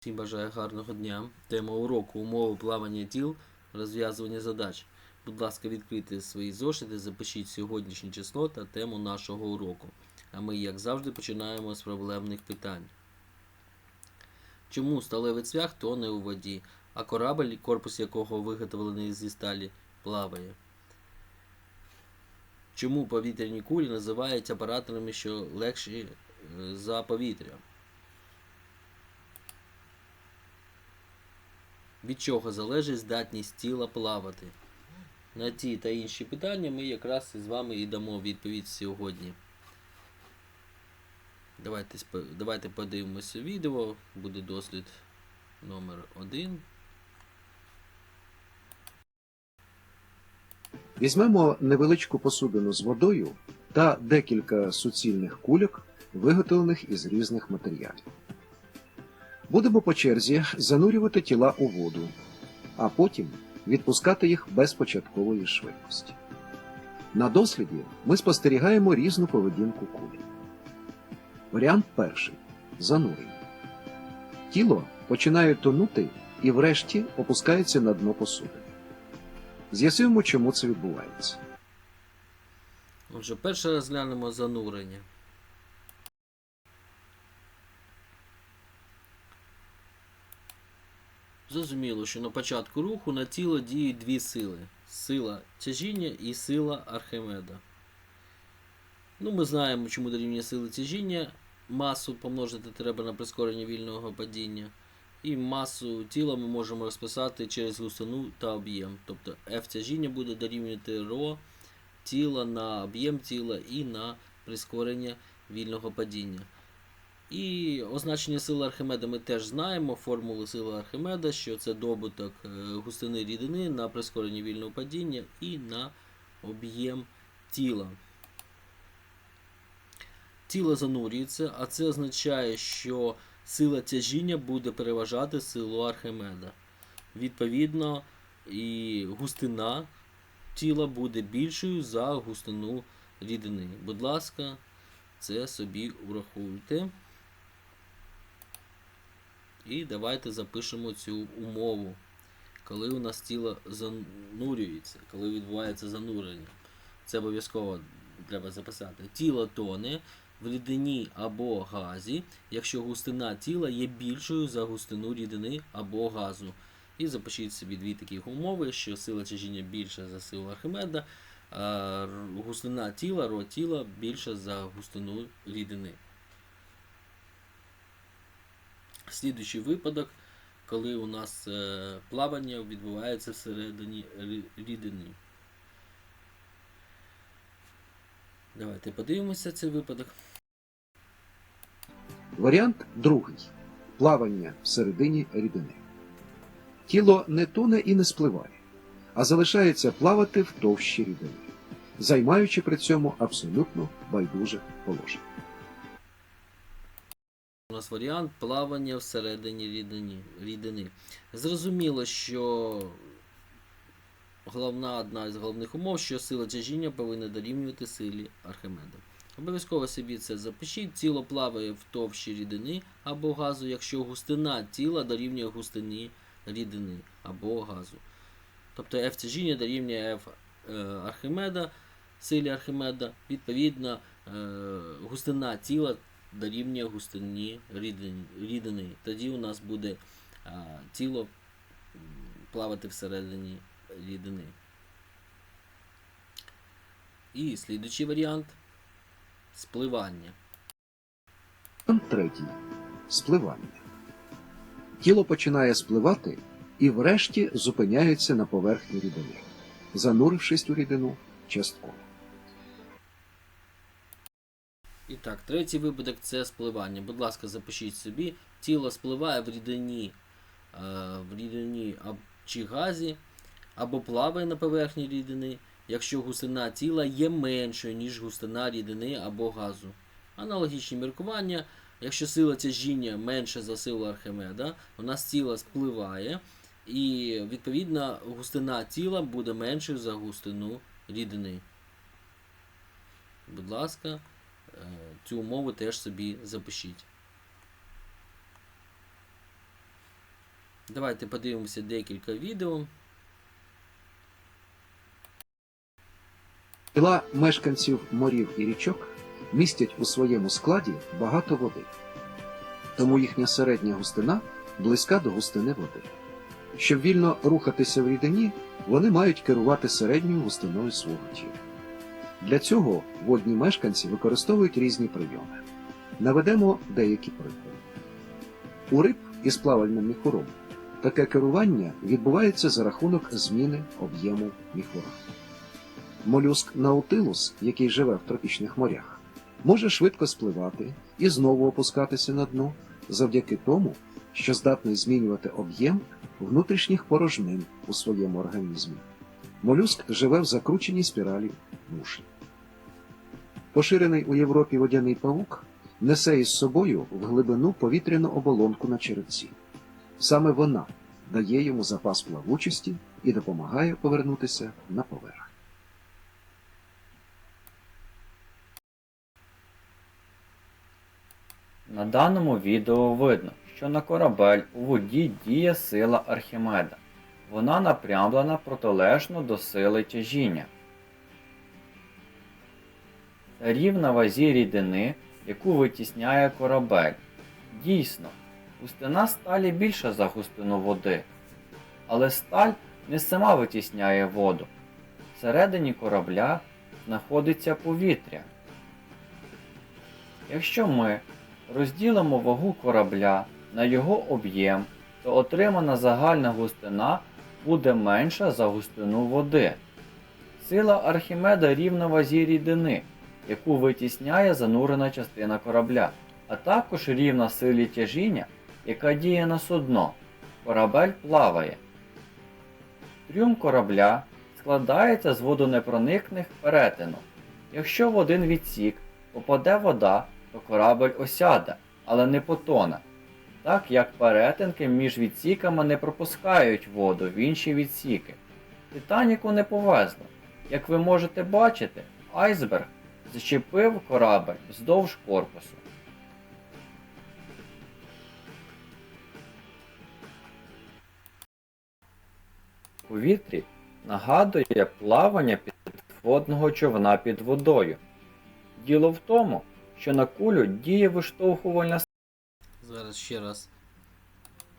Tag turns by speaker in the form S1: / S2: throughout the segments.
S1: Всім бажаю гарного дня. Тема уроку умови плавання тіл, розв'язування задач. Будь ласка, відкрийте свої зошити, запишіть сьогоднішнє число та тему нашого уроку. А ми, як завжди, починаємо з проблемних питань. Чому сталевий цвях тоне у воді, а корабель, корпус якого виготовлений зі сталі, плаває? Чому повітряні кулі називають апараторами, що легші е, за повітря? Від чого залежить здатність тіла плавати? На ті та інші питання ми якраз із вами і дамо відповідь сьогодні. Давайте, давайте подивимося відео. Буде дослід номер 1.
S2: Візьмемо невеличку посудину з водою та декілька суцільних кульок, виготовлених із різних матеріалів. Будемо по черзі занурювати тіла у воду, а потім відпускати їх без початкової швидкості. На досліді ми спостерігаємо різну поведінку кулі. Варіант перший занурення. Тіло починає тонути і врешті опускається на дно посудини. З'ясуємо, чому це відбувається.
S1: Отже, перше розглянемо занурення. Зрозуміло, що на початку руху на тіло діють дві сили: сила тяжіння і сила Архимеда. Ну, ми знаємо, чому дорівнює сили тяжіння. Масу помножити треба на прискорення вільного падіння. І масу тіла ми можемо розписати через густину та об'єм. Тобто F тяжіння буде дорівнювати ρ тіла на об'єм тіла і на прискорення вільного падіння. І означення сили Архимеда ми теж знаємо. Формулу сили Архимеда, що це добуток е, густини рідини на прискорення вільного падіння і на об'єм тіла. Тіло занурюється, а це означає, що сила тяжіння буде переважати силу Архимеда. Відповідно, і густина тіла буде більшою за густину рідини. Будь ласка, це собі урахуйте. І давайте запишемо цю умову, коли у нас тіло занурюється, коли відбувається занурення. Це обов'язково треба записати. Тіло тоне в рідині або газі, якщо густина тіла є більшою за густину рідини або газу. І запишіть собі дві такі умови, що сила тяжіння більша за силу Архимеда, а густина тіла, ро тіла більша за густину рідини. Слідуючий випадок, коли у нас е, плавання відбувається всередині рідини. Давайте подивимося цей випадок.
S2: Варіант другий плавання всередині рідини. Тіло не тоне і не спливає, а залишається плавати в товщі рідини, займаючи при цьому абсолютно байдуже положення.
S1: Нас варіант плавання всередині рідини. рідини. Зрозуміло, що головна одна з головних умов, що сила тяжіння повинна дорівнювати силі Архимеда. Обов'язково собі це запишіть. Тіло плаває в товщі рідини або газу, якщо густина тіла дорівнює густині рідини або газу. Тобто F тяжіння дорівнює F е, Архимеда, силі Архимеда, відповідно, е, густина тіла дорівнює густині рідини. Тоді у нас буде а, тіло плавати всередині рідини. І слідуючий варіант спливання.
S2: Третій спливання. Тіло починає спливати і врешті зупиняється на поверхні рідини, занурившись у рідину частково.
S1: Так, третій випадок це спливання. Будь ласка, запишіть собі. Тіло спливає в рідині, е, в рідині чи газі, або плаває на поверхні рідини, якщо густина тіла є меншою, ніж густина рідини або газу. Аналогічні міркування. Якщо сила тяжіння менша за силу Архимеда, у нас тіло спливає, і відповідно густина тіла буде меншою за густину рідини. Будь ласка, цю умову теж собі запишіть. Давайте подивимося декілька відео.
S2: Тіла мешканців морів і річок містять у своєму складі багато води, тому їхня середня густина близька до густини води. Щоб вільно рухатися в рідині, вони мають керувати середньою густиною свого тіла. Для цього водні мешканці використовують різні прийоми. Наведемо деякі приклади. У риб із плавальним міхуром таке керування відбувається за рахунок зміни об'єму міхура. Молюск наутилус, який живе в тропічних морях, може швидко спливати і знову опускатися на дно завдяки тому, що здатний змінювати об'єм внутрішніх порожнин у своєму організмі. Молюск живе в закрученій спіралі мушлі. Поширений у Європі водяний павук несе із собою в глибину повітряну оболонку на черевці. Саме вона дає йому запас плавучості і допомагає повернутися на поверхню.
S3: На даному відео видно, що на корабель у воді діє сила Архімеда. Вона напрямлена протилежно до сили тяжіння. Рівна вазі рідини, яку витісняє корабель. Дійсно, густина сталі більша за густину води. Але сталь не сама витісняє воду. Всередині корабля знаходиться повітря. Якщо ми розділимо вагу корабля на його об'єм, то отримана загальна густина буде менша за густину води. Сила Архімеда рівна вазі рідини, яку витісняє занурена частина корабля, а також рівна силі тяжіння, яка діє на судно. Корабель плаває. Трюм корабля складається з водонепроникних перетинок. Якщо в один відсік попаде вода, то корабль осяде, але не потоне, так як перетинки між відсіками не пропускають воду в інші відсіки. Титаніку не повезло. Як ви можете бачити, айсберг зачепив корабель вздовж корпусу. В повітрі нагадує плавання підводного човна під водою. Діло в тому, що на кулю діє виштовхувальна
S1: Зараз ще раз.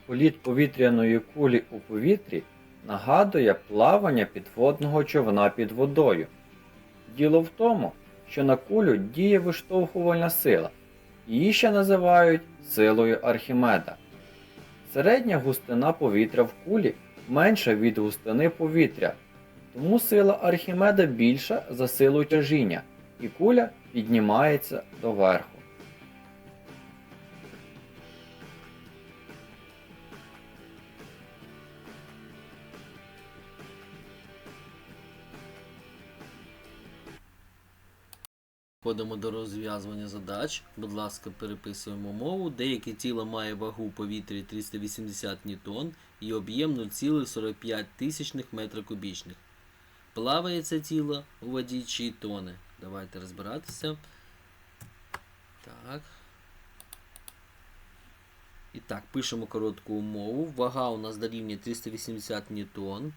S3: Політ повітряної кулі у повітрі нагадує плавання підводного човна під водою. Діло в тому, що на кулю діє виштовхувальна сила. Її ще називають силою Архімеда. Середня густина повітря в кулі менша від густини повітря, тому сила Архімеда більша за силу тяжіння, і куля піднімається доверху.
S1: Ходимо до розв'язування задач. Будь ласка, переписуємо мову. Деяке тіло має вагу у повітрі 380 ньютон і об'єм 0,45 метра кубічних. Плаває це тіло у воді чи тоне. Давайте розбиратися. Так. І так, пишемо коротку умову. Вага у нас дорівнює 380 ньютон.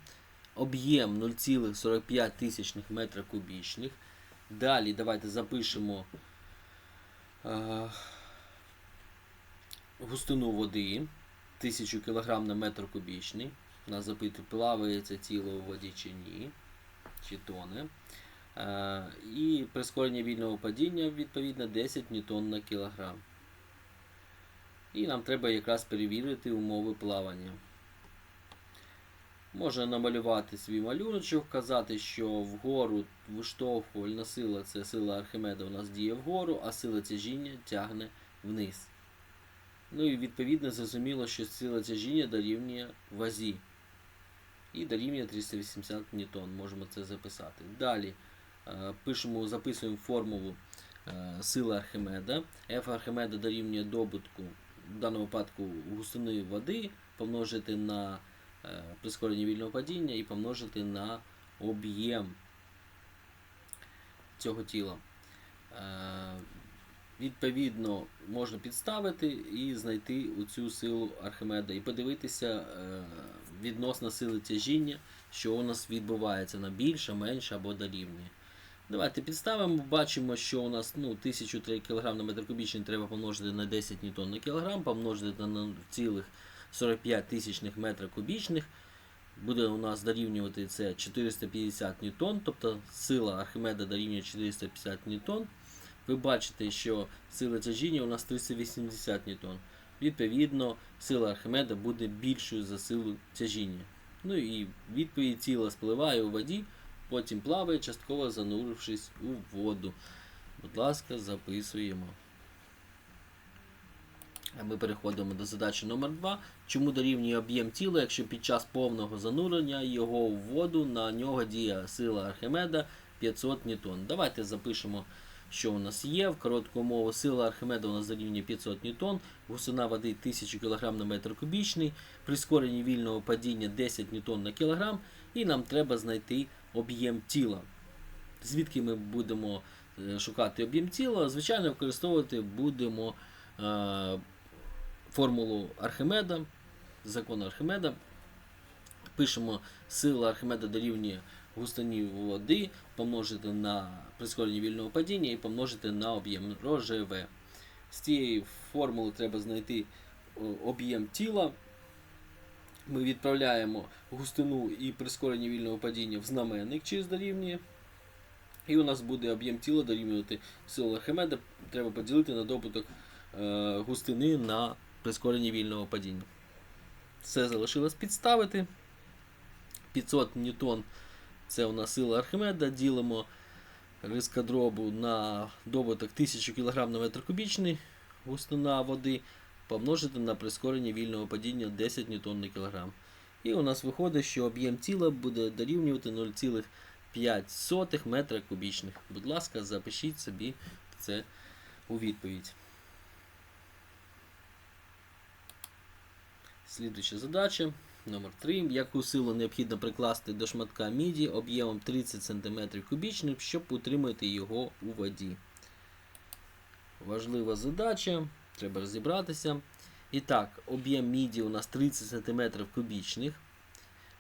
S1: Об'єм 0,45 метра кубічних. Далі давайте запишемо е, густину води 1000 кг на метр кубічний. У Нас запитує, плаває це тіло у воді чи ні, чи тоне. Е, і прискорення вільного падіння відповідно 10 ньютон на кілограм. І нам треба якраз перевірити умови плавання. Можна намалювати свій малюночок, казати, що вгору виштовхувальна сила це сила Архимеда у нас діє вгору, а сила тяжіння тягне вниз. Ну і відповідно зрозуміло, що сила тяжіння дорівнює вазі. І дорівнює 380 ньютон. Можемо це записати. Далі е, пишемо, записуємо формулу е, сили Архимеда. F Архимеда дорівнює добутку, в даному випадку густини води, помножити на прискорення вільного падіння і помножити на об'єм цього тіла. Е, Відповідно, можна підставити і знайти цю силу Архимеда і подивитися е, відносно сили тяжіння, що у нас відбувається на більше, менше або дорівнює. Давайте підставимо, бачимо, що у нас ну, 1003 кг на метр кубічний треба помножити на 10 ньютон на кілограм, помножити на цілих 45 тисячних метра кубічних. Буде у нас дорівнювати це 450 ньютон, тобто сила Архимеда дорівнює 450 ньютон. Ви бачите, що сила тяжіння у нас 380 ньютон. Відповідно, сила Архимеда буде більшою за силу тяжіння. Ну і відповідь тіла спливає у воді, потім плаває, частково занурившись у воду. Будь ласка, записуємо. Ми переходимо до задачі номер 2. Чому дорівнює об'єм тіла, якщо під час повного занурення його у воду на нього діє сила Архимеда 500 ньютон. Давайте запишемо, що у нас є. В коротку мову сила Архимеда у нас дорівнює 500 ньютон, гусина води 1000 кг на метр кубічний, прискорення вільного падіння 10 ньютон на кілограм, і нам треба знайти об'єм тіла. Звідки ми будемо е, шукати об'єм тіла? Звичайно, використовувати будемо е, формулу Архимеда, закон Архимеда. Пишемо сила Архимеда дорівнює густоні води, помножити на прискорення вільного падіння і помножити на об'єм РОЖВ. З цієї формули треба знайти об'єм тіла. Ми відправляємо густину і прискорення вільного падіння в знаменник через дорівнює. І у нас буде об'єм тіла дорівнювати силу Архимеда. Треба поділити на добуток е, густини на прискорення вільного падіння. Все залишилось підставити. 500 ньютон це у нас сила Архимеда. Ділимо риска дробу на добуток 1000 кг на метр кубічний, густина води, помножити на прискорення вільного падіння 10 ньютон на кілограм. І у нас виходить, що об'єм тіла буде дорівнювати 0,5 метра кубічних. Будь ласка, запишіть собі це у відповідь. Слідуюча задача. Номер 3. Яку силу необхідно прикласти до шматка міді об'ємом 30 см кубічних, щоб утримати його у воді? Важлива задача. Треба розібратися. І так, об'єм міді у нас 30 см кубічних.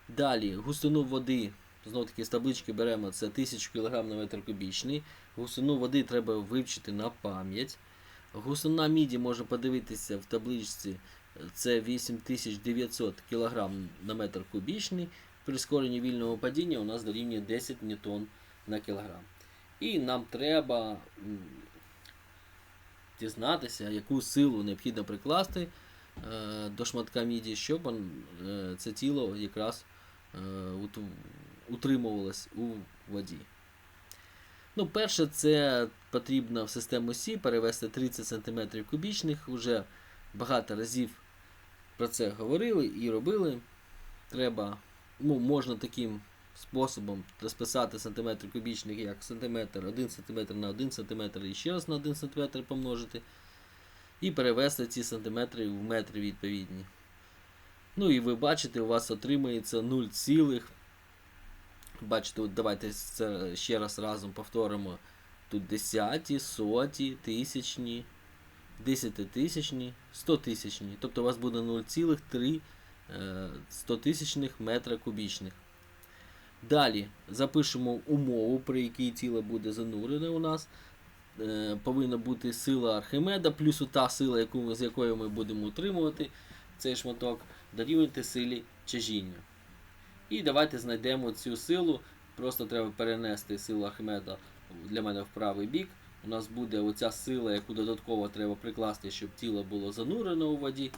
S1: Далі густину води. Знову таки з таблички беремо це 1000 кг на метр кубічний. Густину води треба вивчити на пам'ять. Густина міді можна подивитися в табличці. Це 8900 кг на метр кубічний. Прискорення вільного падіння у нас дорівнює 10 ньютон на кілограм. І нам треба дізнатися, яку силу необхідно прикласти е, до шматка міді, щоб е, це тіло якраз е, утримувалось у воді. Ну, перше, це потрібно в систему Сі перевести 30 см кубічних. Уже багато разів про це говорили і робили. Треба, ну, можна таким способом розписати сантиметр кубічних як сантиметр, 1 см на 1 см і ще раз на 1 см помножити. І перевести ці сантиметри в метри відповідні. Ну і ви бачите, у вас отримається 0, цілих. Бачите, от давайте це ще раз разом повторимо. Тут десяті, соті, тисячні, десятитисячні, стотисячні. Тобто у вас буде 0,3 е, метра кубічних. Далі запишемо умову, при якій тіло буде занурене у нас. Е, Повинна бути сила Архимеда, плюс та сила, яку, з якою ми будемо утримувати цей шматок, дорівнювати силі тяжіння. І давайте знайдемо цю силу. Просто треба перенести силу Архимеда для мене в правий бік. У нас буде оця сила, яку додатково треба прикласти, щоб тіло було занурено у воді,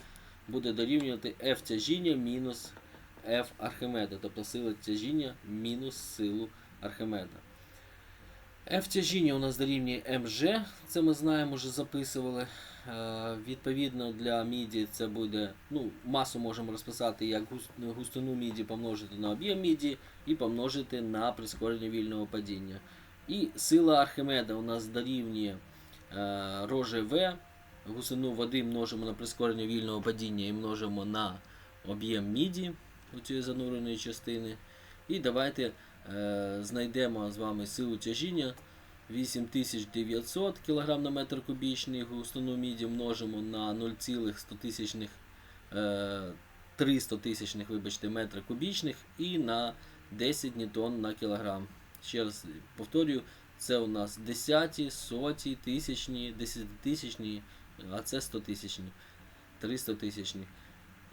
S1: буде дорівнювати F тяжіння мінус F Архимеда, тобто сила тяжіння мінус силу Архимеда. F тяжіння у нас дорівнює МЖ, це ми знаємо, вже записували. Е, відповідно для міді це буде, ну, масу можемо розписати як густину міді помножити на об'єм міді і помножити на прискорення вільного падіння. І сила Архимеда у нас дорівнює е, роже В. Гусину води множимо на прискорення вільного падіння і множимо на об'єм міді у цієї зануреної частини. І давайте е, знайдемо з вами силу тяжіння 8900 кг на метр кубічний густину міді множимо на 0,100 тисячних, е, 300 тисячних, вибачте, метра кубічних і на 10 ньютон на кілограм. Ще раз повторюю, це у нас десяті, соті, тисячні, десятитисячні, а це 100 тисячні,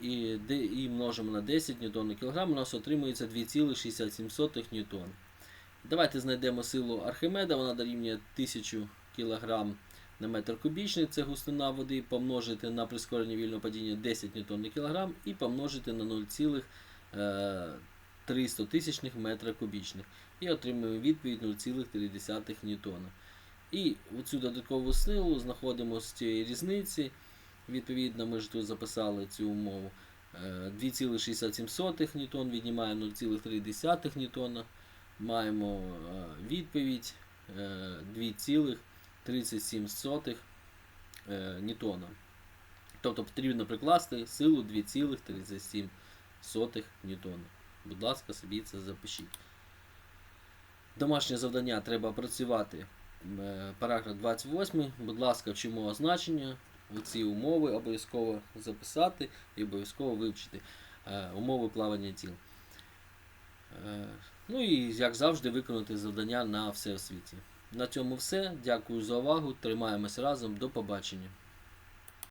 S1: І, і множимо на 10 ньютон на кілограм, у нас отримується 2,67 ньютон. Давайте знайдемо силу Архимеда, вона дорівнює 1000 кг на метр кубічний, це густина води, помножити на прискорення вільного падіння 10 ньютон на кілограм і помножити на 0,300 тисячних метра кубічних. І отримуємо відповідь 0,3 ньютона. І оцю додаткову силу знаходимо з цієї різниці. Відповідно, ми ж тут записали цю умову. Е, 2,67 ньютон, віднімаємо 0,3 ньютона. Маємо е, відповідь е, 2,37 е, ньютона. Тобто потрібно прикласти силу 2,37 ньютона. Будь ласка, собі це запишіть. Домашнє завдання треба опрацювати е, параграф 28. Будь ласка, вчимо означення. Ці умови обов'язково записати і обов'язково вивчити е, умови плавання тіл. Е, Ну і як завжди виконати завдання на всеосвіті. На цьому все. Дякую за увагу. Тримаємось разом. До побачення.